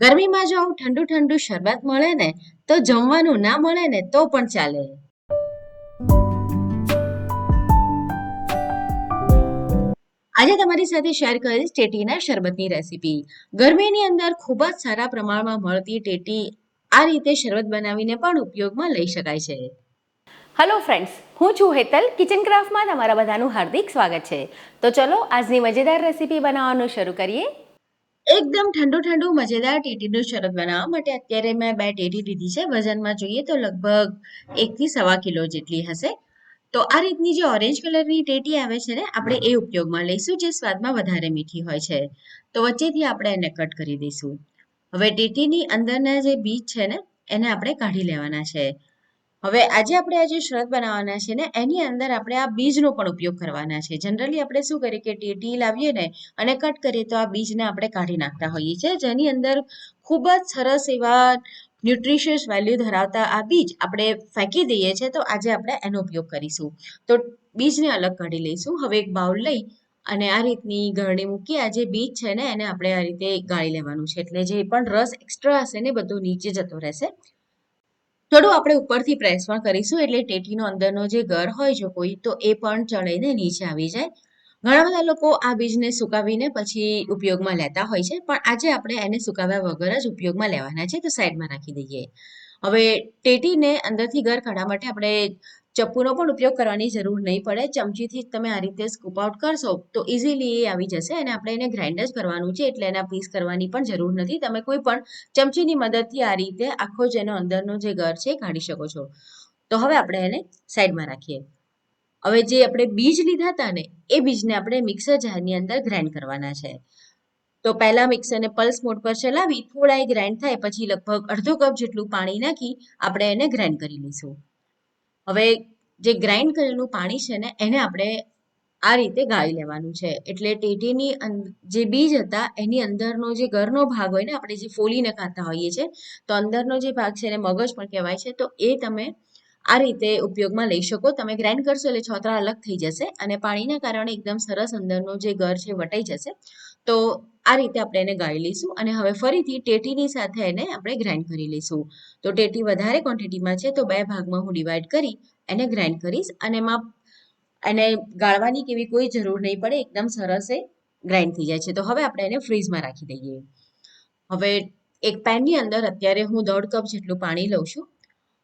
ગરમીમાં જો આવું ઠંડુ ઠંડુ શરબત મળે ને, તો જમવાનું ના મળે ને, તો પણ ચાલે. આજે તમારી સાથે શેર કરીશ ટેટીના શરબતની રેસીપી ગરમીની અંદર ખૂબ જ સારા પ્રમાણમાં મળતી ટેટી આ રીતે શરબત બનાવીને પણ ઉપયોગમાં લઈ શકાય છે. હલો ફ્રેન્ડ્સ હું છું હેતલ કિચન ક્રાફ્ટમાં તમારા બધાનું હાર્દિક સ્વાગત છે. તો ચલો આજની મજેદાર રેસીપી બનાવવાનું શરૂ કરીએ. એકદમ ઠંડુ ઠંડુ મજેદાર ટેટીનું શરબત બનાવવા માટે અત્યારે મેં બે ટેટી લીધી છે. વજનમાં જોઈએ તો લગભગ એકથી સવા કિલો જેટલી હશે. તો આ રીતની જે ઓરેન્જ કલરની ટેટી આવે છે ને, આપણે એ ઉપયોગમાં લઈશું જે સ્વાદમાં વધારે મીઠી હોય છે. તો વચ્ચેથી આપણે એને કટ કરી દઈશું. હવે ટેટીની અંદરના જે બીજ છે ને, એને આપણે કાઢી લેવાના છે. હવે આજે આપણે આ જે શરત બનાવવાના છે ને, એની અંદર આપણે આ બીજનો પણ ઉપયોગ કરવાના છે. જનરલી આપણે શું કરીએ કે ટેટી લાવીએ ને, અને કટ કરીએ તો આ બીજને આપણે કાઢી નાખતા હોઈએ છીએ, જેની અંદર ખૂબ જ સરસ એવા ન્યુટ્રિશિયસ વેલ્યુ ધરાવતા આ બીજ આપણે ફેંકી દઈએ છીએ, તો આજે આપણે એનો ઉપયોગ કરીશું. તો બીજને અલગ કાઢી લઈશું. હવે એક બાઉલ લઈ અને આ રીતની ગરણી મૂકી આ જે બીજ છે ને, એને આપણે આ રીતે ગાળી લેવાનું છે. એટલે જે પણ રસ એક્સ્ટ્રા હશે ને બધું નીચે જતો રહેશે. થોડું આપણે ઉપરથી પ્રેસ પણ કરીશું, એટલે ટેટીનો અંદરનો જે ઘર હોય જો કોઈ, તો એ પણ ચડીને નીચે આવી જાય. ઘણા બધા લોકો આ બીજને સુકાવીને પછી ઉપયોગમાં લેતા હોય છે, પણ આજે આપણે એને સુકાવ્યા વગર જ ઉપયોગમાં લેવાના છે, તો સાઈડમાં રાખી દઈએ. હવે ટેટીને અંદરથી ઘર કાઢવા માટે આપણે ચપ્પુનો પણ ઉપયોગ કરવાની જરૂર નહીં પડે. ચમચીથી તમે આ રીતે સ્કૂપ આઉટ કરશો તો ઇઝીલી એ આવી જશે અને આપણે એને ગ્રાઇન્ડ જ કરવાનું છે એટલે એના પીસ કરવાની પણ જરૂર નથી. તમે કોઈ પણ ચમચીની મદદથી આ રીતે આખો જ એનો અંદરનો જે ઘર છે કાઢી શકો છો. તો હવે આપણે એને સાઈડમાં રાખીએ. હવે જે આપણે બીજ લીધા હતા ને, એ બીજને આપણે મિક્સર જારની અંદર ગ્રાઇન્ડ કરવાના છે. તો પહેલા મિક્સરને પલ્સ મોડ પર ચલાવી, થોડા એ ગ્રાઇન્ડ થાય, પછી લગભગ અડધો કપ જેટલું પાણી નાખી આપણે એને ગ્રાઇન્ડ કરી લઈશું. હવે જે ગ્રાઇન્ડ કરેલું પાણી છે ને, એને આપણે આ રીતે ગાળી લેવાનું છે. એટલે ટેટીની જે બીજ હતા, એની અંદરનો જે ઘરનો ભાગ હોય ને, આપણે જે ફોલીને ખાતા હોઈએ છીએ તો અંદરનો જે ભાગ છે, એને મગજ પણ કહેવાય છે, તો એ તમે આ રીતે ઉપયોગમાં લઈ શકો. તમે ગ્રાઇન્ડ કરશો એટલે છોતરા અલગ થઈ જશે અને પાણીના કારણે એકદમ સરસ અંદરનો જે ઘર છે, વટાઈ જશે. તો આ રીતે આપણે એને ગાળી લઈશું અને હવે ફરીથી ટેટીની સાથે એને આપણે ગ્રાઇન્ડ કરી લઈશું. તો ટેટી વધારે ક્વોન્ટિટીમાં છે તો બે ભાગમાં હું ડિવાઈડ કરી એને ગ્રાઇન્ડ કરીશ અને એમાં એને ગાળવાની કે એવી કોઈ જરૂર નહીં પડે, એકદમ સરસ એ ગ્રાઇન્ડ થઈ જાય છે. તો હવે આપણે એને ફ્રીઝમાં રાખી દઈએ. હવે એક પેનની અંદર અત્યારે હું દોઢ કપ જેટલું પાણી લઉં છું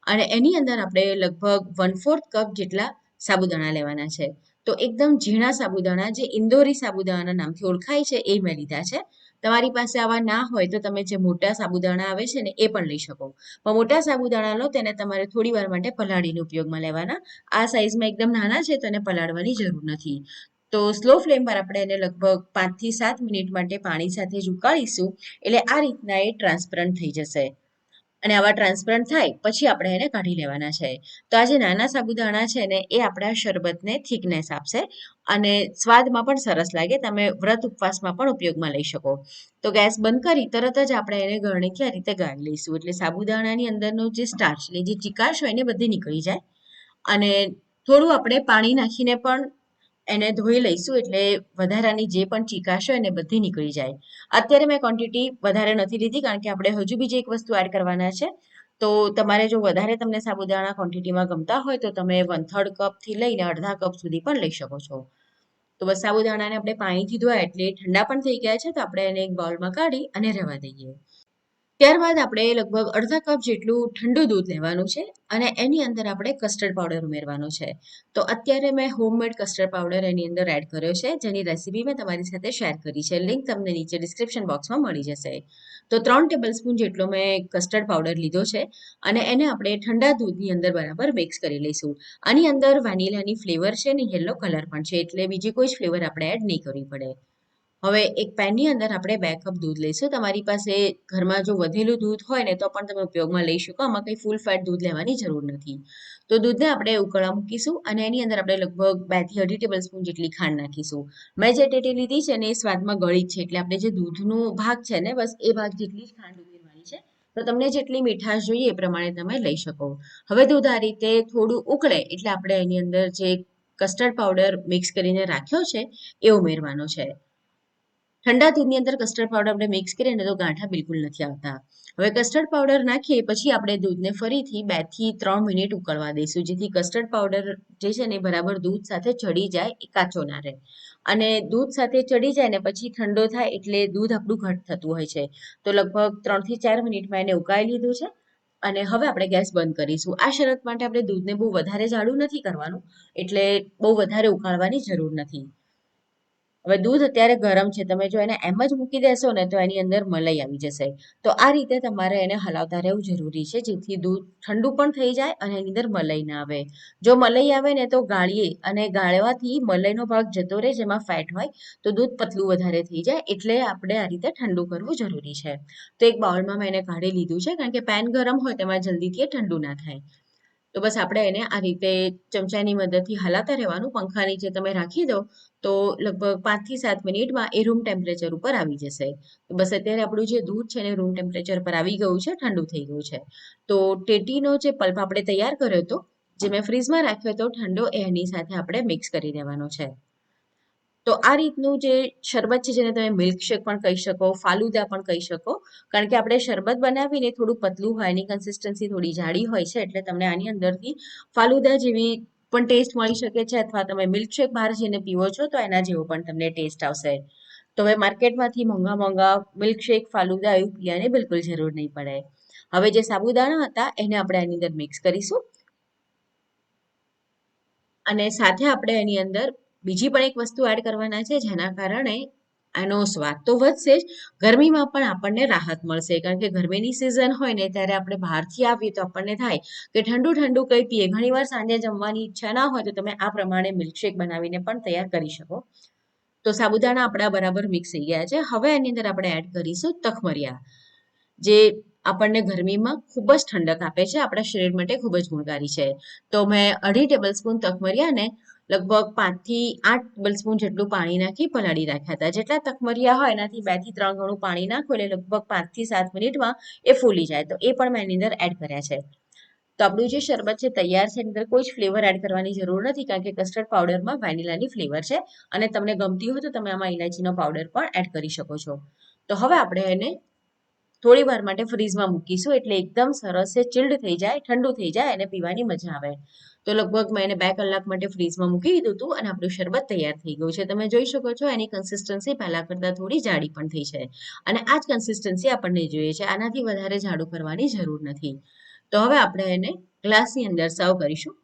અને એની અંદર આપણે લગભગ વન ફોર્થ કપ જેટલા સાબુદાણા લેવાના છે. તો એકદમ ઝીણા સાબુદાણા, જે ઇન્દોરી સાબુદાણાના નામથી ઓળખાય છે, એ મેં લીધા છે. તમારી પાસે આવા ના હોય તો તમે જે મોટા સાબુદાણા આવે છે ને, એ પણ લઈ શકો. પણ મોટા સાબુદાણા લો, તેને તમારે થોડી વાર માટે પલાળીને ઉપયોગમાં લેવાના. આ સાઈઝમાં એકદમ નાના છે, તો એને પલાળવાની જરૂર નથી. તો સ્લો ફ્લેમ પર આપણે એને લગભગ પાંચથી સાત મિનિટ માટે પાણી સાથે જ એટલે આ રીતના એ ટ્રાન્સપરન્ટ થઈ જશે. અને આવા ટ્રાન્સપરન્ટ થાય, પછી આપણે એને કાઢી લેવાના છે. તો આ જે નાના સાબુદાણા છે ને, એ આપણા શરબતને થિકનેસ આપશે અને સ્વાદમાં પણ સરસ લાગે. તમે વ્રત ઉપવાસમાં પણ ઉપયોગમાં લઈ શકો. તો ગેસ બંધ કરી, તરત જ આપણે એને ગરણીથી આ રીતે ગાળી લઈશું. એટલે સાબુદાણાની અંદરનો જે સ્ટાર્ચ એટલે જે ચિકાશ હોય ને બધી નીકળી જાય. અને થોડું આપણે પાણી નાખીને પણ એને ધોઈ લઈશું એટલે વધારાની જે પણ ચીકાશ હોય ને બધી નીકળી જાય. અત્યારે મેં ક્વોન્ટિટી વધારે નથી લીધી કારણ કે આપણે હજુ બીજી એક વસ્તુ એડ કરવાના છે, તો તમારે જો વધારે તમને સાબુદાણા ક્વોન્ટિટીમાં ગમતા હોય તો તમે વન થર્ડ કપથી લઈને અડધા કપ સુધી પણ લઈ શકો છો. તો બસ સાબુદાણાને આપણે પાણીથી ધોયા એટલે ઠંડા પણ થઈ ગયા છે તો આપણે એને એક બાઉલમાં કાઢી અને રહેવા દઈએ. ત્યારબાદ આપણે લગભગ અડધા કપ જેટલું ઠંડુ દૂધ લેવાનું છે અને એની અંદર આપણે કસ્ટર્ડ પાવડર ઉમેરવાનો છે. તો અત્યારે મેં હોમમેડ કસ્ટર્ડ પાવડર એની અંદર એડ કર્યો છે, જેની રેસીપી મેં તમારી સાથે શેર કરી છે. લિંક તમને નીચે ડિસ્ક્રિપ્શન બોક્સમાં મળી જશે. તો ત્રણ ટેબલ સ્પૂન જેટલો મેં કસ્ટર્ડ પાવડર લીધો છે અને એને આપણે ઠંડા દૂધની અંદર બરાબર મિક્સ કરી લઈશું. આની અંદર વેનિલાની ફ્લેવર છે ને યલો કલર પણ છે, એટલે બીજી કોઈ જ ફ્લેવર આપણે એડ નહીં કરવી પડે. હવે એક પેનની અંદર આપણે બે કપ દૂધ લઈશું. તમારી પાસે ઘરમાં જો વધેલું દૂધ હોય ને, તો પણ તમે ઉપયોગમાં લઈ શકો. આમાં કંઈ ફૂલ ફેટ દૂધ લેવાની જરૂર નથી. તો દૂધને આપણે ઉકળવા મૂકીશું અને એની અંદર આપણે લગભગ બેથી અઢી ટેબલ સ્પૂન જેટલી ખાંડ નાખીશું. મેં જે ટેટી લીધી છે ને, એ સ્વાદમાં ગળી છે. એટલે આપણે જે દૂધનો ભાગ છે ને, બસ એ ભાગ જેટલી જ ખાંડ ઉમેરવાની છે. તો તમને જેટલી મીઠાશ જોઈએ એ પ્રમાણે તમે લઈ શકો. હવે દૂધ આ રીતે થોડું ઉકળે, એટલે આપણે એની અંદર જે કસ્ટર્ડ પાવડર મિક્સ કરીને રાખ્યો છે, એ ઉમેરવાનો છે. ઠંડા દૂધની અંદર કસ્ટર્ડ પાવડર આપણે મિક્સ કરીએ ને તો ગાંઠા બિલકુલ નથી આવતા. હવે કસ્ટર્ડ પાવડર નાખીએ, પછી આપણે દૂધને ફરીથી બેથી ત્રણ મિનિટ ઉકળવા દઈશું, જેથી કસ્ટર્ડ પાવડર જે છે ને બરાબર દૂધ સાથે ચડી જાય, એ કાચો ના રહે. અને દૂધ સાથે ચડી જાય ને પછી ઠંડો થાય એટલે દૂધ આપણું ઘટ થતું હોય છે. તો લગભગ ત્રણથી ચાર મિનિટમાં એને ઉકાળી લીધું છે અને હવે આપણે ગેસ બંધ કરીશું. આ શરત માટે આપણે દૂધને બહુ વધારે જાડું નથી કરવાનું, એટલે બહુ વધારે ઉકાળવાની જરૂર નથી. હવે દૂધ અત્યારે ગરમ છે. તમે જો એને એમ જ મૂકી દેશો ને તો એની અંદર મલાઈ આવી જશે. તો આ રીતે તમારે એને હલાવતા રહેવું જરૂરી છે, જેથી દૂધ ઠંડુ પણ થઈ જાય અને એની અંદર મલાઈ ના આવે. જો મલાઈ આવે ને તો ગાળીએ અને ગાળવાથી મલાઈનો ભાગ જતો રહે જેમાં ફેટ હોય તો દૂધ પતલું વધારે થઈ જાય. એટલે આપણે આ રીતે ઠંડુ કરવું જરૂરી છે. તો એક બાઉલમાં મેં એને કાઢી લીધું છે, કારણ કે પેન ગરમ હોય તેમાં જલ્દીથી ઠંડુ ના થાય. તો બસ આપણે એને આ રીતે ચમચાની મદદથી હલાતા રહેવાનું. પંખાની જે તમે રાખી દો, તો લગભગ પાંચથી સાત મિનિટમાં એ રૂમ ટેમ્પરેચર ઉપર આવી જશે. બસ અત્યારે આપણું જે દૂધ છે ને રૂમ ટેમ્પરેચર પર આવી ગયું છે, ઠંડુ થઈ ગયું છે. તો ટેટીનો જે પલ્પ આપણે તૈયાર કર્યો હતો, જે મેં ફ્રીઝમાં રાખ્યો હતો, ઠંડો એની સાથે આપણે મિક્સ કરી દેવાનો છે. તો આ રીતનું જે શરબત છે જેને તમે મિલ્કશેક પણ કહી શકો, ફાલુદા પણ કહી શકો, કારણ કે આપણે શરબત બનાવીને થોડું પતલું હોય, એની કન્સિસ્ટન્સી થોડી જાડી હોય છે, એટલે તમને આની અંદરથી ફાલુદા જેવી પણ ટેસ્ટ મળી શકે છે, અથવા તમે મિલ્કશેક બહાર જઈને પીવો છો, તો એના જેવો પણ તમને ટેસ્ટ આવશે. તો હવે માર્કેટમાંથી મોંઘા મોંઘા મિલ્કશેક, ફાલુદા એવું પીવાની બિલકુલ જરૂર નહીં પડે. હવે જે સાબુદાણા હતા, એને આપણે આની અંદર મિક્સ કરીશું. અને સાથે આપણે એની અંદર બીજી પણ એક વસ્તુ એડ કરવાના છે, જેના કારણે એનો સ્વાદ તો વધશે જ, ગરમીમાં પણ આપણને રાહત મળશે. કારણ કે ગરમીની સિઝન હોય ને, ત્યારે આપણે બહારથી આવીએ તો આપણને થાય કે ઠંડુ ઠંડુ કંઈ પીએ. ઘણીવાર સાંજે જમવાની ઈચ્છા ના હોય તો તમે આ પ્રમાણે મિલ્કશેક બનાવીને પણ તૈયાર કરી શકો. તો સાબુદાણા આપણા બરાબર મિક્સ થઈ ગયા છે. હવે એની અંદર આપણે એડ કરીશું તખમરિયા જે આપણને ગરમીમાં ખૂબ જ ઠંડક આપે છે. આપણા શરીર માટે ખૂબ જ ગુણકારી છે. તો મેં અઢી ટેબલ સ્પૂન તખમરિયાને લગભગ પાંચથી આઠ ટેબલ સ્પૂન જેટલું પાણી નાખી પલાળી રાખ્યા હતા. જેટલા તખમરિયા હોય, એનાથી બેથી ત્રણ ગણું પાણી નાખો એટલે લગભગ પાંચથી સાત મિનિટમાં એ ફૂલી જાય. તો એ પણ મેં એની અંદર એડ કર્યા છે. તો આપણું જે શરબત છે, તૈયાર છે, એની અંદર કોઈ જ ફ્લેવર એડ કરવાની જરૂર નથી, કારણ કે કસ્ટર્ડ પાવડરમાં વેનિલાની ફ્લેવર છે. અને તમને ગમતી હોય તો તમે આમાં ઇલાયચીનો પાવડર પણ એડ કરી શકો છો. તો હવે આપણે એને થોડી વાર માટે ફ્રીઝમાં મૂકીશું એટલે એકદમ સરસ છે ચિલ્ડ થઈ જાય, ઠંડુ થઈ જાય, અને પીવાની મજા આવે. તો લગભગ મેં એને બે કલાક માટે ફ્રીઝમાં મૂકી દીધું હતું અને આપણું શરબત તૈયાર થઈ ગયું છે. તમે જોઈ શકો છો એની કન્સિસ્ટન્સી પહેલાં કરતાં થોડી જાડી પણ થઈ છે. અને આ જ કન્સિસ્ટન્સી આપણને જોઈએ છે. આનાથી વધારે જાડું કરવાની જરૂર નથી. તો હવે આપણે એને ગ્લાસની અંદર સર્વ કરીશું.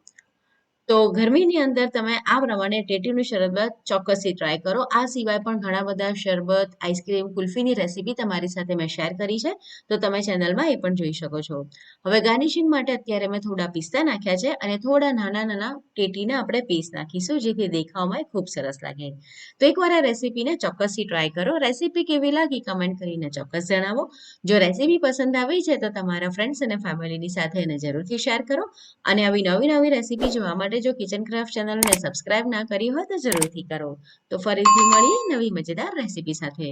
તો ગરમીની અંદર તમે આ પ્રમાણે ટેટીનું શરબત ચોક્કસથી ટ્રાય કરો. આ સિવાય પણ ઘણા બધા શરબત આઈસ્ક્રીમ કુલ્ફીની રેસીપી તમારી સાથે મેં શેર કરી છે. તો તમે ચેનલમાં એ પણ જોઈ શકો છો. હવે ગાર્નિશિંગ માટે અત્યારે મેં થોડા પિસ્તા નાખ્યા છે અને થોડા નાના નાના ટેટીના આપણે પીસ નાખીશું, જેથી દેખાવમાં ખૂબ સરસ લાગે. તો એકવાર આ રેસીપીને ચોક્કસથી ટ્રાય કરો. રેસીપી કેવી લાગી કમેન્ટ કરીને ચોક્કસ જણાવો. જો રેસીપી પસંદ આવી છે તો તમારા ફ્રેન્ડ્સ અને ફેમિલીની સાથે એને જરૂરથી શેર કરો. અને આવી નવી નવી રેસીપી જોવા માટે જો કિચન ક્રાફ્ટ ચેનલને સબસ્ક્રાઇબ ના કરી હોય તો જરૂરથી કરો. તો ફરીથી મળીએ નવી મજેદાર રેસીપી સાથે.